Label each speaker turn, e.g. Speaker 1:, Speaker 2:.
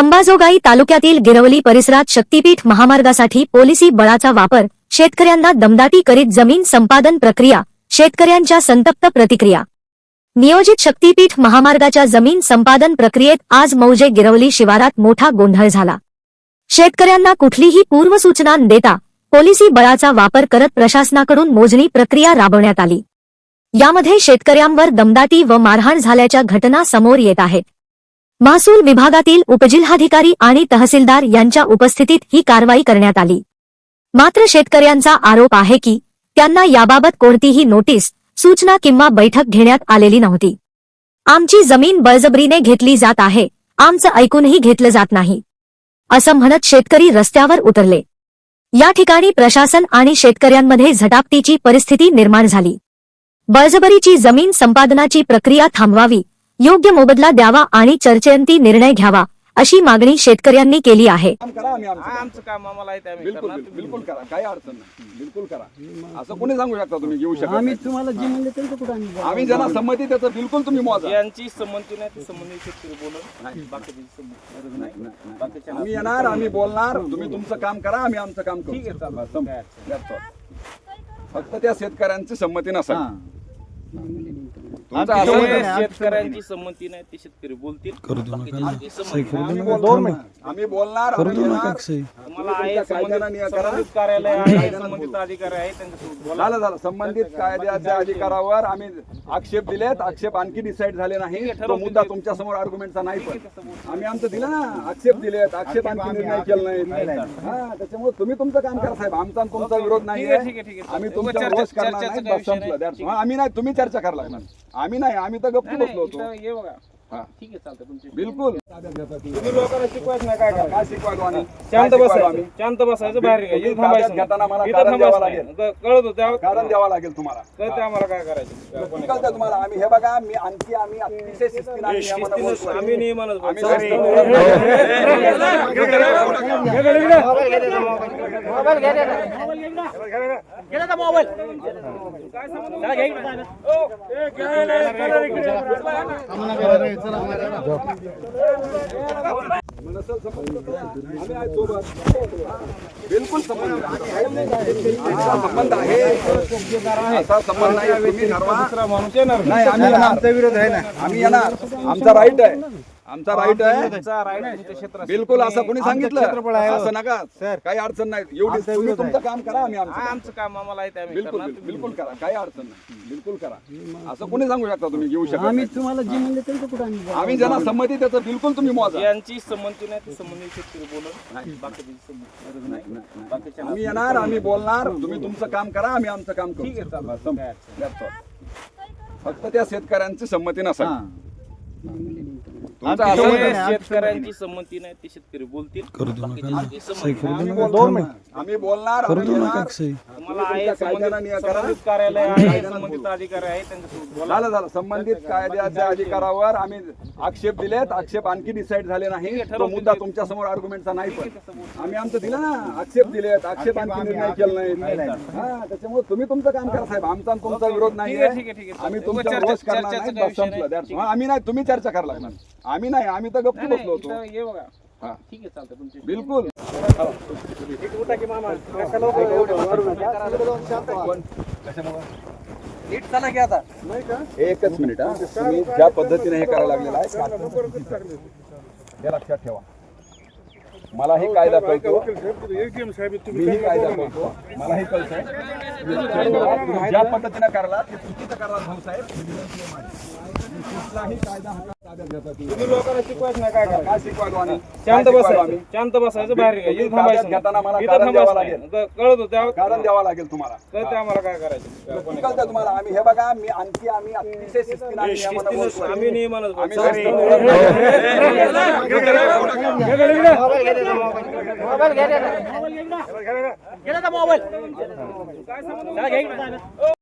Speaker 1: अंबाजोगाई तालुक्यातील गिरवली परिसरात शक्तीपीठ महामार्गासाठी पोलिसी बळाचा वापर शेतकऱ्यांना दमदाटी करीत जमीन संपादन प्रक्रिया शेतकऱ्यांच्या संतप्त प्रतिक्रिया. नियोजित शक्तीपीठ महामार्गाच्या जमीन संपादन प्रक्रियेत आज मौजे गिरवली शिवारात मोठा गोंधळ झाला. शेतकऱ्यांना कुठलीही पूर्वसूचना देता पोलिसी बळाचा वापर करत प्रशासनाकडून मोजणी प्रक्रिया राबवण्यात आली. यामध्ये शेतकऱ्यांवर दमदाटी व मारहाण झाल्याच्या घटना समोर येत आहेत. महसूल विभागातील उपजिल्हाधिकारी आणि तहसीलदार यांच्या उपस्थितीत ही कारवाई करण्यात आली. मात्र शेतकऱ्यांचा आरोप आहे की त्यांना याबाबत कोणतीही नोटीस सूचना किंवा बैठक घेण्यात आलेली नव्हती. आमची जमीन बळजबरीने घेतली जात आहे आमचं ऐकूनही घेतलं जात नाही. असं म्हणत शेतकरी रस्त्यावर उतरले. या ठिकाणी प्रशासन आणि शेतकऱ्यांमध्ये झटापटीची परिस्थिती निर्माण झाली. बळजबरीची जमीन संपादनाची प्रक्रिया थांबवावी योग्य मोबदला द्यावा आणि चर्चेअंती निर्णय घ्यावा अशी मागणी शेतकऱ्यांनी केली आहे.
Speaker 2: आमचं
Speaker 3: काम. आम्हाला आहे ते आम्ही
Speaker 2: बिलकुल
Speaker 3: करणार.
Speaker 2: बिलकुल करा. काही अडचण नाही. बिलकुल करा. असं कोणी सांगू शकता तुम्ही? घेऊ शकता
Speaker 4: आम्ही तुम्हाला जे म्हणले त्यांचं कुठं आम्ही बोलू?
Speaker 2: आम्ही ज्यांना संमती त्याचं बिलकुल तुम्ही मोजा.
Speaker 3: यांची संमती नाही ती संबंधित शेतकरी बोलत बाकीची संमती
Speaker 2: नाही, नाही, नाही.
Speaker 3: बाकीच्या
Speaker 2: आम्ही येणार आम्ही बोलणार. तुम्ही तुमचं काम करा आम्ही आमचं काम करू.
Speaker 3: ठीक आहे, चालेल.
Speaker 2: बस, संपलं. That's all. फक्त त्या शेतकऱ्यांची संमती नसेल.
Speaker 4: हा.
Speaker 2: तुमचं
Speaker 4: आमची
Speaker 2: असं
Speaker 4: संमती
Speaker 2: नाही.
Speaker 4: नाही.
Speaker 3: शेतकऱ्यांची संमती नाही ते शेतकरी बोलतील. बाकीच्यांची संमती नाही.
Speaker 2: आम्ही बोलणार. आम्ही बोलणार आम्ही येणार.
Speaker 3: तुम्हाला आहे
Speaker 2: तुमच्या कायद्यानं
Speaker 3: संबंधित
Speaker 2: निया करा.
Speaker 3: संबंधित कार्यालय आहे संबंधित अधिकारी आहे त्यांच्यासोबत बोला.
Speaker 2: झालं झालं. संबंधित कायद्याच्या अधिकारावर आम्ही आक्षेप दिलेत. आक्षेप आणखी डिसाईड झाले नाही. तो मुद्दा तुमच्यासमोर आर्ग्युमेंटचा नाही पण. आम्ही आमचं दिलं ना. आक्षेप दिलेत. आक्षेप आणखी निर्णय केला नाही. हा त्याच्यामुळे तुम्ही तुमचं काम करा साहेब. आमचा आणि तुमचा विरोध नाही
Speaker 3: ठीक आहे, ठीक आहे, ठीक आहे.
Speaker 2: आम्ही तुमचा
Speaker 3: चर्चा-
Speaker 2: विरोध करणार
Speaker 3: चर्चेचा
Speaker 2: नाही.
Speaker 3: काही
Speaker 2: बस
Speaker 3: विषय
Speaker 2: संपलं.
Speaker 3: नाही.
Speaker 2: That's all. आम्ही नाही तुम्ही चर्चा करायला लागणार. आम्ही नाही आम्ही तर गप्पी बसलो होतो.
Speaker 3: ये बघा.
Speaker 2: हा.
Speaker 3: ठीक आहे चालतं तुमची
Speaker 2: बिलकुल
Speaker 3: तुम्ही लोकांना शिकवायचं नाही काय करायचं
Speaker 2: काय शिकवायलो आम्ही
Speaker 3: शांत
Speaker 2: काय आम्ही
Speaker 3: बसायचं शांत बसायचं बाहेर निघायचं. इथं
Speaker 2: घेताना मला कारण द्यावं
Speaker 3: थांबायचं
Speaker 2: लागेल.
Speaker 3: नाही. कळत होतं
Speaker 2: कारण द्यावं लागेल तुम्हाला
Speaker 3: कळतं आम्हाला काय करायचं
Speaker 2: कळतं तुम्हाला आम्ही हे बघा मी आणखी आम्ही अतिशय शिस्तीनं बोलतोय.
Speaker 3: आम्ही नियमानच बोलतो.
Speaker 2: आहे सोबत. बिलकुल संबंध आहे. असा संबंध आहे. असा संबंध नाही. आम्ही
Speaker 4: आमचा विरोध आहे ना.
Speaker 2: आम्ही येणार. आमचा राईट आहे. आमचा राईट आहे.
Speaker 3: तुमचा right
Speaker 2: बिलकुल असं कोणी सांगितलं.
Speaker 4: क्षेत्रफळ आहे.
Speaker 2: असं नका. काही अडचण नाही. एवढी तुम्ही तुमचं काम करा आम्ही आमचं
Speaker 3: हा,
Speaker 2: काम.
Speaker 3: आमचं काम आम्हाला आहे ते आम्ही
Speaker 2: बिलकुल
Speaker 3: करणार.
Speaker 2: बिलकुल बिलकुल करा. काही अडचण नाही. बिलकुल करा. असं कोणी सांगू शकता तुम्ही? घेऊ शकता
Speaker 4: आम्ही तुम्हाला जे म्हणले त्यांचं कुठं आम्ही
Speaker 2: ज्यांना संमती त्याचं बिलकुल तुम्ही मोजा.
Speaker 3: यांची संमती नाही ती संबंधित शेतकरी बाकीची संमती नाही. बाकीच्या
Speaker 2: आम्ही येणार आम्ही बोलणार. तुम्ही तुमचं काम करा आम्ही आमचं काम करू.
Speaker 3: ठीक आहे, चालेल.
Speaker 2: बस, संपलं. That's all. फक्त त्या शेतकऱ्यांची संमती नसेल.
Speaker 4: हा.
Speaker 2: तुमचं असं.
Speaker 3: शेतकऱ्यांची संमती नाही ते शेतकरी बोलतील बाकीच्यांची संमती नाही.
Speaker 2: आम्ही बोलणार आम्ही बोलणार आम्ही येणार.
Speaker 3: तुम्हाला आहे
Speaker 2: तुमच्या कायद्यानं निया
Speaker 3: संबंधित
Speaker 2: करा.
Speaker 3: संबंधित कार्यालय आहे संबंधित अधिकारी आहे त्यांच्यासोबत बोला.
Speaker 2: झालं झालं. संबंधित कायद्याच्या अधिकारावर आम्ही आक्षेप दिलेत. आक्षेप आणखी डिसाईड झाले नाही. तो मुद्दा तुमच्यासमोर आर्ग्युमेंटचा नाही पण. आम्ही आमचं दिलं ना आक्षेप दिलेत. आक्षेप आणखी निर्णय केला नाही. हा त्याच्यामुळे तुम्ही तुमचं काम करा साहेब. आमचा आणि तुमचा विरोध नाही
Speaker 3: ठीक आहे, ठीक आहे, ठीक आहे.
Speaker 2: आम्ही तुमचा
Speaker 3: चर्चा-
Speaker 2: विरोध करणार
Speaker 3: चर्चेचा
Speaker 2: नाही.
Speaker 3: काही
Speaker 2: बस
Speaker 3: विषय
Speaker 2: संपलं.
Speaker 3: नाही.
Speaker 2: That's all. आम्ही नाही तुम्ही चर्चा करायला लागणार आम्ही नाही आम्ही तर गप्पी
Speaker 3: नाही,
Speaker 2: बसलो होतो.
Speaker 3: इथं ये बघा.
Speaker 2: हा.
Speaker 3: ठीक आहे चालतं तुमची
Speaker 2: बिलकुल। एकच मिनिट हा। तुम्ही ज्या पद्धतीने हे करायला लागलेलं आहे हे लक्षात ठेवा तुम्ही ज्या पद्धतीने करायला भाऊसाहेब कुठलाही कायदा हातात ताब्यात घेता तुम्ही.
Speaker 3: तुम्ही लोकांना शिकवायचं नाही काय करायचं
Speaker 2: काय शिकवायलो आम्ही
Speaker 3: शांत
Speaker 2: काय शिकवायलो आम्ही
Speaker 3: बसायचं शांत बसायचं बाहेर थांबायचं
Speaker 2: मला. कारण द्यावं.
Speaker 3: कळत होतं
Speaker 2: कारण द्यावं लागेल तुम्हाला
Speaker 3: कळतं आम्हाला काय करायचं
Speaker 2: कळतं तुम्हाला आम्ही हे बघा मी आणखी आम्ही अतिशय नियमानं
Speaker 3: शिस्तीनं
Speaker 2: बोलतोय.